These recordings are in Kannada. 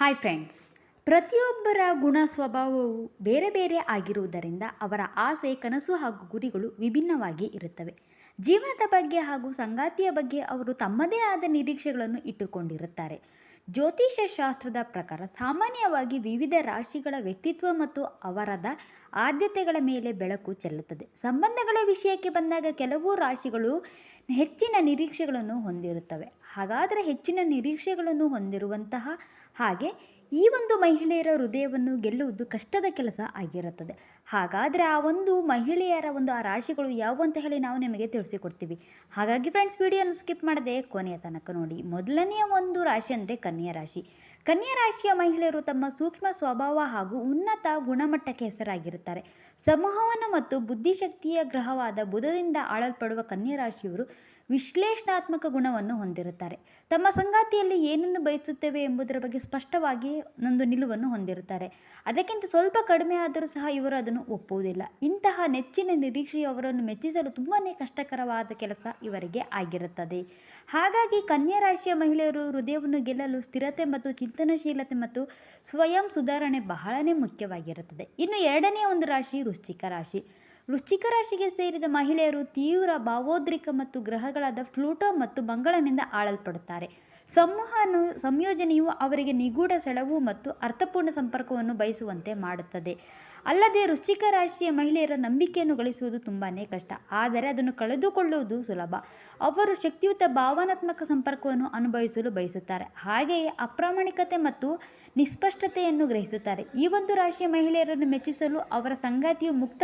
ಹಾಯ್ ಫ್ರೆಂಡ್ಸ್ ಪ್ರತಿಯೊಬ್ಬರ ಗುಣ ಸ್ವಭಾವವು ಬೇರೆ ಬೇರೆ ಆಗಿರುವುದರಿಂದ ಅವರ ಆಸೆ, ಕನಸು ಹಾಗೂ ಗುರಿಗಳು ವಿಭಿನ್ನವಾಗಿ ಇರುತ್ತವೆ. ಜೀವನದ ಬಗ್ಗೆ ಹಾಗೂ ಸಂಗಾತಿಯ ಬಗ್ಗೆ ಅವರು ತಮ್ಮದೇ ಆದ ನಿರೀಕ್ಷೆಗಳನ್ನು ಇಟ್ಟುಕೊಂಡಿರುತ್ತಾರೆ. ಜ್ಯೋತಿಷ್ಯ ಶಾಸ್ತ್ರದ ಪ್ರಕಾರ ಸಾಮಾನ್ಯವಾಗಿ ವಿವಿಧ ರಾಶಿಗಳ ವ್ಯಕ್ತಿತ್ವ ಮತ್ತು ಅವರದ ಆದ್ಯತೆಗಳ ಮೇಲೆ ಬೆಳಕು ಚೆಲ್ಲುತ್ತದೆ. ಸಂಬಂಧಗಳ ವಿಷಯಕ್ಕೆ ಬಂದಾಗ ಕೆಲವು ರಾಶಿಗಳು ಹೆಚ್ಚಿನ ನಿರೀಕ್ಷೆಗಳನ್ನು ಹೊಂದಿರುತ್ತವೆ. ಹಾಗಾದರೆ ಹೆಚ್ಚಿನ ನಿರೀಕ್ಷೆಗಳನ್ನು ಹೊಂದಿರುವಂತಹ ಹಾಗೆ ಈ ಒಂದು ಮಹಿಳೆಯರ ಹೃದಯವನ್ನು ಗೆಲ್ಲುವುದು ಕಷ್ಟದ ಕೆಲಸ ಆಗಿರುತ್ತದೆ. ಹಾಗಾದರೆ ಆ ಒಂದು ಮಹಿಳೆಯರ ಒಂದು ಆ ರಾಶಿಗಳು ಯಾವುವು ಅಂತ ಹೇಳಿ ನಾವು ನಿಮಗೆ ತಿಳಿಸಿಕೊಡ್ತೀವಿ. ಹಾಗಾಗಿ ಫ್ರೆಂಡ್ಸ್ ವಿಡಿಯೋನ ಸ್ಕಿಪ್ ಮಾಡದೆ ಕೊನೆಯ ತನಕ ನೋಡಿ. ಮೊದಲನೆಯ ಒಂದು ರಾಶಿ ಅಂದರೆ ಕನ್ಯಾ ರಾಶಿ. ಕನ್ಯಾ ರಾಶಿಯ ಮಹಿಳೆಯರು ತಮ್ಮ ಸೂಕ್ಷ್ಮ ಸ್ವಭಾವ ಹಾಗೂ ಉನ್ನತ ಗುಣಮಟ್ಟಕ್ಕೆ ಹೆಸರಾಗಿರುತ್ತಾರೆ. ಸಮೂಹವನ್ನು ಮತ್ತು ಬುದ್ಧಿಶಕ್ತಿಯ ಗ್ರಹವಾದ ಬುಧದಿಂದ ಆಳಲ್ಪಡುವ ಕನ್ಯಾ ರಾಶಿಯವರು ವಿಶ್ಲೇಷಣಾತ್ಮಕ ಗುಣವನ್ನು ಹೊಂದಿರುತ್ತಾರೆ. ತಮ್ಮ ಸಂಗಾತಿಯಲ್ಲಿ ಏನನ್ನು ಬಯಸುತ್ತೇವೆ ಎಂಬುದರ ಬಗ್ಗೆ ಸ್ಪಷ್ಟವಾಗಿ ಒಂದು ನಿಲುವನ್ನು ಹೊಂದಿರುತ್ತಾರೆ. ಅದಕ್ಕಿಂತ ಸ್ವಲ್ಪ ಕಡಿಮೆ ಆದರೂ ಸಹ ಇವರು ಅದನ್ನು ಒಪ್ಪುವುದಿಲ್ಲ. ಇಂತಹ ನೆಚ್ಚಿನ ನಿರೀಕ್ಷೆಯವರನ್ನು ಮೆಚ್ಚಿಸಲು ತುಂಬಾ ಕಷ್ಟಕರವಾದ ಕೆಲಸ ಇವರಿಗೆ ಆಗಿರುತ್ತದೆ. ಹಾಗಾಗಿ ಕನ್ಯಾ ರಾಶಿಯ ಮಹಿಳೆಯರು ಹೃದಯವನ್ನು ಗೆಲ್ಲಲು ಸ್ಥಿರತೆ ಮತ್ತು ಚಿಂತನಶೀಲತೆ ಮತ್ತು ಸ್ವಯಂ ಸುಧಾರಣೆ ಬಹಳನೇ ಮುಖ್ಯವಾಗಿರುತ್ತದೆ. ಇನ್ನು ಎರಡನೇ ಒಂದು ರಾಶಿ ವೃಶ್ಚಿಕ ರಾಶಿ. ವೃಶ್ಚಿಕ ರಾಶಿಗೆ ಸೇರಿದ ಮಹಿಳೆಯರು ತೀವ್ರ ಭಾವೋದ್ರಿಕ ಮತ್ತು ಗ್ರಹಗಳಾದ ಫ್ಲೂಟೋ ಮತ್ತು ಮಂಗಳನಿಂದ ಆಳಲ್ಪಡುತ್ತಾರೆ. ಸಂವಹನ ಸಂಯೋಜನೆಯು ಅವರಿಗೆ ನಿಗೂಢ ಸೆಳವು ಮತ್ತು ಅರ್ಥಪೂರ್ಣ ಸಂಪರ್ಕವನ್ನು ಬಯಸುವಂತೆ ಮಾಡುತ್ತದೆ. ಅಲ್ಲದೆ ವೃಶ್ಚಿಕ ರಾಶಿಯ ಮಹಿಳೆಯರ ನಂಬಿಕೆಯನ್ನು ಗಳಿಸುವುದು ತುಂಬಾ ಕಷ್ಟ. ಆದರೆ ಅದನ್ನು ಕಳೆದುಕೊಳ್ಳುವುದು ಸುಲಭ. ಅವರು ಶಕ್ತಿಯುತ ಭಾವನಾತ್ಮಕ ಸಂಪರ್ಕವನ್ನು ಅನುಭವಿಸಲು ಬಯಸುತ್ತಾರೆ. ಹಾಗೆಯೇ ಅಪ್ರಾಮಾಣಿಕತೆ ಮತ್ತು ನಿಸ್ಪಷ್ಟತೆಯನ್ನು ಗ್ರಹಿಸುತ್ತಾರೆ. ಈ ಒಂದು ರಾಶಿಯ ಮಹಿಳೆಯರನ್ನು ಮೆಚ್ಚಿಸಲು ಅವರ ಸಂಗಾತಿಯು ಮುಕ್ತ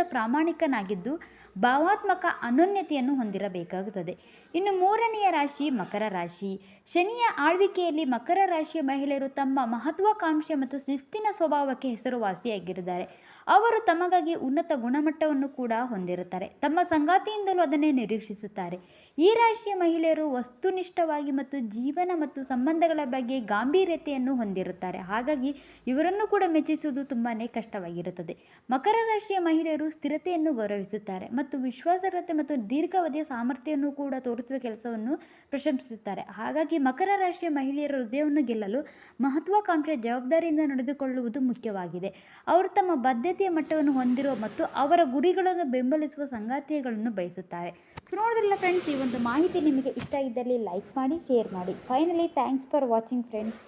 ಪ್ರಾಮಾಣಿಕನಾಗಿದ್ದು ಭಾವಾತ್ಮಕ ಅನನ್ಯತೆಯನ್ನು ಹೊಂದಿರಬೇಕಾಗುತ್ತದೆ. ಇನ್ನು ಮೂರನೆಯ ರಾಶಿ ಮಕರ ರಾಶಿ. ಶನಿಯ ಆಳ್ವಿಕೆಯಲ್ಲಿ ಮಕರ ರಾಶಿಯ ಮಹಿಳೆಯರು ತಮ್ಮ ಮಹತ್ವಾಕಾಂಕ್ಷೆ ಮತ್ತು ಶಿಸ್ತಿನ ಸ್ವಭಾವಕ್ಕೆ ಹೆಸರುವಾಸಿಯಾಗಿರುತ್ತಾರೆ ಅವರು ತಮಗಾಗಿ ಉನ್ನತ ಗುಣಮಟ್ಟವನ್ನು ಕೂಡ ಹೊಂದಿರುತ್ತಾರೆ. ತಮ್ಮ ಸಂಗಾತಿಯಿಂದಲೂ ಅದನ್ನೇ ನಿರೀಕ್ಷಿಸುತ್ತಾರೆ. ಈ ರಾಶಿಯ ಮಹಿಳೆಯರು ವಸ್ತುನಿಷ್ಠವಾಗಿ ಮತ್ತು ಜೀವನ ಮತ್ತು ಸಂಬಂಧಗಳ ಬಗ್ಗೆ ಗಾಂಭೀರ್ಯತೆಯನ್ನು ಹೊಂದಿರುತ್ತಾರೆ. ಹಾಗಾಗಿ ಇವರನ್ನು ಕೂಡ ಮೆಚ್ಚಿಸುವುದು ತುಂಬಾ ಕಷ್ಟವಾಗಿರುತ್ತದೆ. ಮಕರ ರಾಶಿಯ ಮಹಿಳೆಯರು ಸ್ಥಿರತೆಯನ್ನು ಗೌರವಿಸುತ್ತಾರೆ ಮತ್ತು ವಿಶ್ವಾಸಾರ್ಹತೆ ಮತ್ತು ದೀರ್ಘಾವಧಿಯ ಸಾಮರ್ಥ್ಯವನ್ನು ಕೂಡ ತೋರಿಸುವ ಕೆಲಸವನ್ನು ಪ್ರಶಂಸಿಸುತ್ತಾರೆ. ಹಾಗಾಗಿ ಮಕರ ರಾಶಿಯ ಮಹಿಳೆಯರ ಹೃದಯವನ್ನು ಗೆಲ್ಲಲು ಮಹತ್ವಾಕಾಂಕ್ಷೆಯ ಜವಾಬ್ದಾರಿಯಿಂದ ನಡೆದುಕೊಳ್ಳುವುದು ಮುಖ್ಯವಾಗಿದೆ. ಅವರು ತಮ್ಮ ಬದ್ಧತೆಯ ಮಟ್ಟವನ್ನು ಹೊಂದಿರುವ ಮತ್ತು ಅವರ ಗುರಿಗಳನ್ನು ಬೆಂಬಲಿಸುವ ಸಂಗಾತಿಗಳನ್ನು ಬಯಸುತ್ತಾರೆ. ಸೊ ನೋಡಿದ್ರಲ್ಲ ಫ್ರೆಂಡ್ಸ್ ಈ ಒಂದು ಮಾಹಿತಿ ನಿಮಗೆ ಇಷ್ಟ ಇದ್ದಲ್ಲಿ ಲೈಕ್ ಮಾಡಿ ಶೇರ್ ಮಾಡಿ. Finally thanks for watching friends